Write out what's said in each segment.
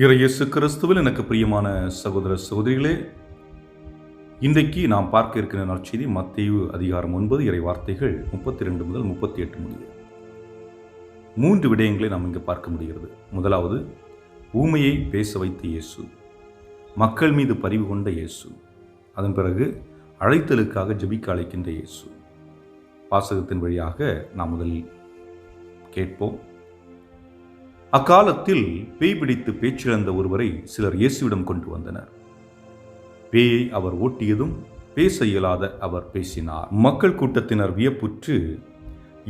இறையேசு கிறிஸ்துவில் எனக்கு பிரியமான சகோதர சகோதரிகளே இன்றைக்கு நாம் பார்க்க இருக்கிற நற்செய்தி மத்தேயு அதிகாரம் ஒன்பது இறை வார்த்தைகள் முப்பத்தி ரெண்டு முதல் முப்பத்தி எட்டு முடியும் மூன்று விடயங்களை நாம் இங்கு பார்க்க முடிகிறது. முதலாவது ஊமையை பேச வைத்த இயேசு மக்கள் மீது பரிவு கொண்ட இயேசு அதன் பிறகு அழைத்தலுக்காக ஜபிக்க அழைக்கின்ற இயேசு. வாசகத்தின் வழியாக நாம் முதலில் கேட்போம். அக்காலத்தில் பேய் பிடித்து பேச்சிழந்த ஒருவரை சிலர் இயேசுவிடம் கொண்டு வந்தனர். பேயை அவர் ஓட்டியதும் பேச இயலாத அவர் பேசினார். மக்கள் கூட்டத்தினர் வியப்புற்று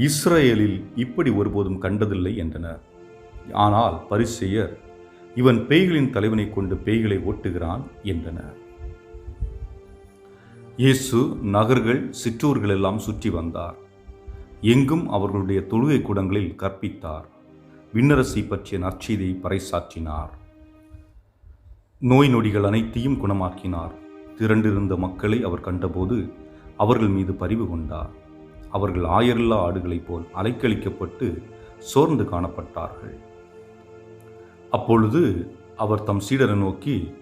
இஸ்ரேலில் இப்படி ஒருபோதும் கண்டதில்லை என்றனர். ஆனால் பரிசெயர் இவன் பேய்களின் தலைவனை கொண்டு பேய்களை ஓட்டுகிறான் என்றனர். இயேசு நகர்கள் சிற்றூர்களெல்லாம் சுற்றி வந்தார். எங்கும் அவர்களுடைய தொழுகை கூடங்களில் கற்பித்தார். விண்ணரசை பற்றிய நற்செய்தியை பறைசாற்றினார். நோய் நொடிகள் அனைத்தையும் குணமாக்கினார். திரண்டிருந்த மக்களை அவர் கண்டபோது அவர்கள் மீது பரிவு கொண்டார். அவர்கள் ஆயரில்லா ஆடுகளைப் போல் அலைக்கழிக்கப்பட்டு சோர்ந்து காணப்பட்டார்கள். அப்பொழுது அவர் தம் சீடரை நோக்கி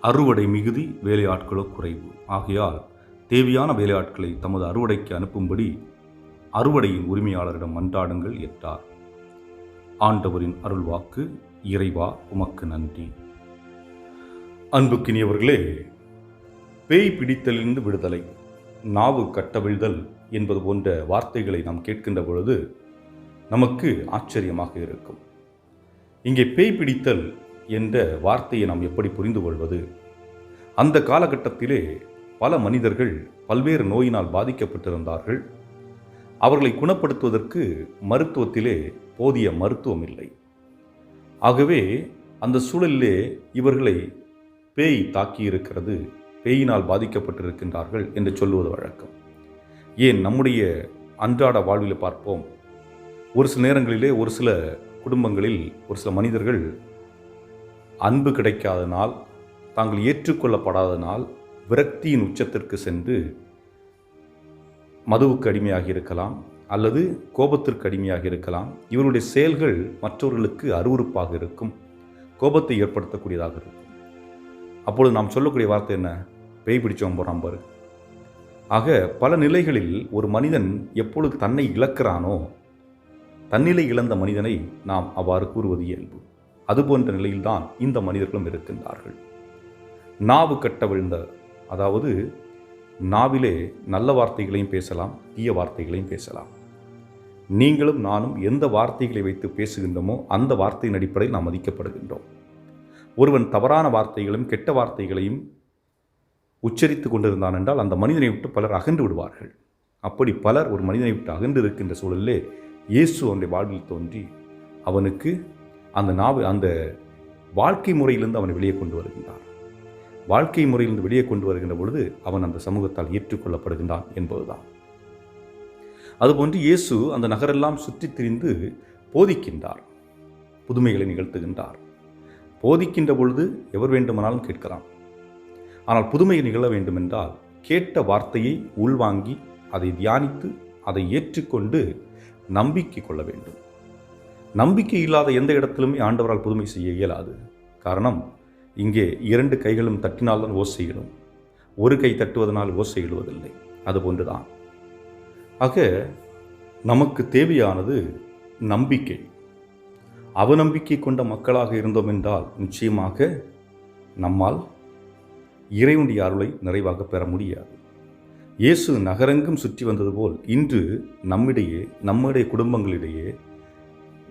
அறுவடை மிகுதி வேலையாட்களோ குறைவு. ஆகையால் தேவையான வேலையாட்களை தமது அறுவடைக்கு அனுப்பும்படி அறுவடையின் உரிமையாளரிடம் மன்றாடுங்கள் என்றார். ஆண்டவரின் அருள்வாக்கு இறைவா உமக்கு நன்றி. அன்புக்கினியவர்களே பேய் பிடித்தலிருந்து விடுதலை நாவு கட்டவிழ்தல் என்பது போன்ற வார்த்தைகளை நாம் கேட்கின்ற பொழுது நமக்கு ஆச்சரியமாக இருக்கும். இங்கே பேய் பிடித்தல் என்ற வார்த்தையை நாம் எப்படி புரிந்து கொள்வது? அந்த காலகட்டத்திலே பல மனிதர்கள் பல்வேறு நோயினால் பாதிக்கப்பட்டிருந்தார்கள். அவர்களை குணப்படுத்துவதற்கு மருத்துவத்திலே போதிய மருத்துவம் இல்லை. ஆகவே அந்த சூழலிலே இவர்களை பேய் தாக்கியிருக்கிறது பேயினால் பாதிக்கப்பட்டிருக்கின்றார்கள் என்று சொல்லுவது வழக்கம். ஏன்? நம்முடைய அன்றாட வாழ்வில் பார்ப்போம். ஒரு சில நேரங்களிலே ஒரு சில குடும்பங்களில் ஒரு சில மனிதர்கள் அன்பு கிடைக்காதனால் தாங்கள் ஏற்றுக்கொள்ளப்படாதனால் விரக்தியின் உச்சத்திற்கு சென்று மதுவுக்கு அடிமையாக இருக்கலாம் அல்லது கோபத்திற்கு அடிமையாக இருக்கலாம். இவருடைய செயல்கள் மற்றவர்களுக்கு அருவறுப்பாக இருக்கும். கோபத்தை ஏற்படுத்தக்கூடியதாக இருக்கும். அப்பொழுது நாம் சொல்லக்கூடிய வார்த்தை என்ன? பேய் பிடிச்சவன் போகிறான் பாரு. ஆக பல நிலைகளில் ஒரு மனிதன் எப்பொழுது தன்னை இழக்கிறானோ தன்னிலை இழந்த மனிதனை நாம் அவ்வாறு கூறுவது இயல்பு. அதுபோன்ற நிலையில்தான் இந்த மனிதர்களும் இருக்கின்றார்கள். நாவு கட்ட விழுந்த அதாவது நாவிலே நல்ல வார்த்தைகளையும் பேசலாம் தீய வார்த்தைகளையும் பேசலாம். நீங்களும் நானும் எந்த வார்த்தைகளை வைத்து பேசுகின்றோமோ அந்த வார்த்தையின் அடிப்படையில் நாம் மதிக்கப்படுகின்றோம். ஒருவன் தவறான வார்த்தைகளையும் கெட்ட வார்த்தைகளையும் உச்சரித்து கொண்டிருந்தான் என்றால் அந்த மனிதனை விட்டு பலர் அகன்று விடுவார்கள். அப்படி பலர் ஒரு மனிதனை விட்டு அகன்று இருக்கின்ற சூழலிலே இயேசு அவனுடைய வாழ்வில் தோன்றி அவனுக்கு அந்த நாவு அந்த வாழ்க்கை முறையிலிருந்து அவனை வெளியே கொண்டு வருகின்றார். வாழ்க்கை முறையிலிருந்து வெளியே கொண்டு வருகின்ற பொழுது அவன் அந்த சமூகத்தால் ஏற்றுக்கொள்ளப்படுகின்றான் என்பதுதான். அதுபோன்று இயேசு அந்த நகரெல்லாம் சுற்றி திரிந்து போதிக்கின்றார் புதுமைகளை நிகழ்த்துகின்றார். போதிக்கின்ற பொழுது எவர் வேண்டுமானாலும் கேட்கலாம். ஆனால் புதுமையை நிகழ வேண்டுமென்றால் கேட்ட வார்த்தையை உள்வாங்கி அதை தியானித்து அதை ஏற்றுக்கொண்டு நம்பிக்கை கொள்ள வேண்டும். நம்பிக்கை இல்லாத எந்த இடத்திலுமே ஆண்டவரால் புதுமை செய்ய இயலாது. காரணம் இங்கே இரண்டு கைகளும் தட்டினால்தான் ஓசை எழும். ஒரு கை தட்டுவதனால் ஓசை எழுவதில்லை. அதுபோன்றுதான் ஆக நமக்கு தேவையானது நம்பிக்கை. அவநம்பிக்கை கொண்ட மக்களாக இருந்தோம் என்றால் நிச்சயமாக நம்மால் இறைவனுடைய அருளை நிறைவாக பெற முடியாது. இயேசு நகரெங்கும் சுற்றி வந்தது போல் இன்று நம்மிடையே நம்முடைய குடும்பங்களிடையே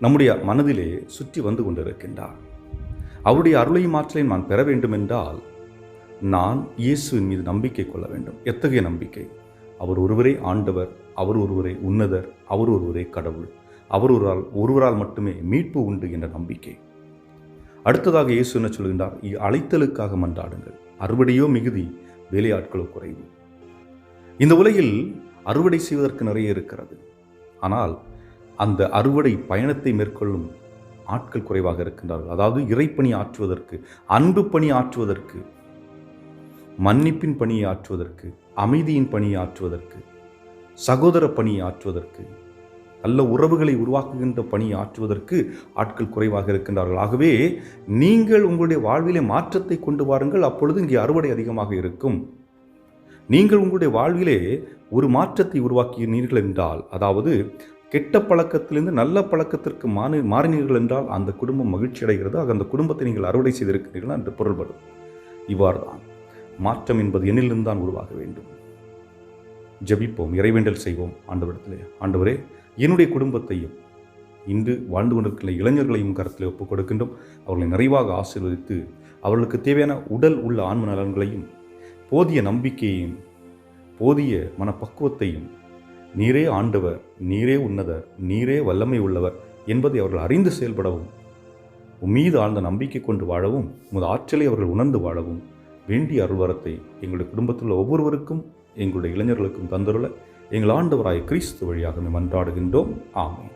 நம்முடைய மனதிலே சுற்றி வந்து கொண்டிருக்கின்றார். அவருடைய அருளையும் ஆற்றலையும் நான் பெற வேண்டுமென்றால் நான் இயேசுவின் மீது நம்பிக்கை கொள்ள வேண்டும். எத்தகைய நம்பிக்கை? அவர் ஒருவரே ஆண்டவர் அவர் ஒருவரே உன்னதர் அவர் ஒருவரே கடவுள். அவர் ஒருவரால் ஒருவரால் மட்டுமே மீட்பு உண்டு என்ற நம்பிக்கை. அடுத்ததாக இயேசு என்ன சொல்கின்றார்? அழைத்தலுக்காக மன்றாடுங்கள். அறுவடையோ மிகுதி வேலையாட்களோ குறைவு. இந்த உலகில் அறுவடை செய்வதற்கு நிறைய இருக்கிறது. ஆனால் அந்த அறுவடை பயணத்தை மேற்கொள்ளும் ஆட்கள் குறைவாக இருக்கின்றார்கள். அதாவது இறைப்பணி ஆற்றுவதற்கு அன்பு பணி ஆற்றுவதற்கு மன்னிப்பின் பணியை ஆற்றுவதற்கு அமைதியின் பணியை ஆற்றுவதற்கு சகோதர பணியை ஆற்றுவதற்கு நல்ல உறவுகளை உருவாக்குகின்ற பணி ஆற்றுவதற்கு ஆட்கள் குறைவாக இருக்கின்றார்கள். ஆகவே நீங்கள் உங்களுடைய வாழ்விலே மாற்றத்தை கொண்டு வாருங்கள். அப்பொழுது இங்கே அறுவடை அதிகமாக இருக்கும். நீங்கள் உங்களுடைய வாழ்விலே ஒரு மாற்றத்தை உருவாக்கினீர்கள் என்றால் அதாவது கெட்ட பழக்கத்திலிருந்து நல்ல பழக்கத்திற்கு மாறி மாறினீர்கள் என்றால் அந்த குடும்பம் மகிழ்ச்சி அடைகிறது. ஆக அந்த குடும்பத்தை நீங்கள் அறுவடை செய்திருக்கிறீர்கள் என்று பொருள்படும். இவ்வாறு தான் மாற்றம் என்பது என்னிலிருந்து தான் உருவாக வேண்டும். ஜெபிப்போம் இறைவேண்டல் செய்வோம். ஆண்டவரிடத்திலே ஆண்டவரே என்னுடைய குடும்பத்தையும் இன்று வாழ்ந்து கொண்டிருக்கிற இளைஞர்களையும் கருத்தில் ஒப்புக் கொடுக்கின்றோம். அவர்களை நிறைவாக ஆசீர்வதித்து அவர்களுக்கு தேவையான உடல் உள்ள ஆன்ம நலன்களையும் போதிய நம்பிக்கையையும் போதிய மனப்பக்குவத்தையும் நீரே ஆண்டவர் நீரே உன்னதர் நீரே வல்லமை உள்ளவர் என்பதை அவர்கள் அறிந்து செயல்படவும். உம்மீது ஆழ்ந்த நம்பிக்கை கொண்டு வாழவும் உமது ஆற்றலை அவர்கள் உணர்ந்து வாழவும். வேண்டிய அருள்வரத்தை எங்களுடைய குடும்பத்தில் உள்ள ஒவ்வொருவருக்கும் எங்களுடைய இளைஞர்களுக்கும் தந்தருள எங்கள் ஆண்டவராய கிறிஸ்து வழியாக மன்றாடுகின்றோம் ஆமாம்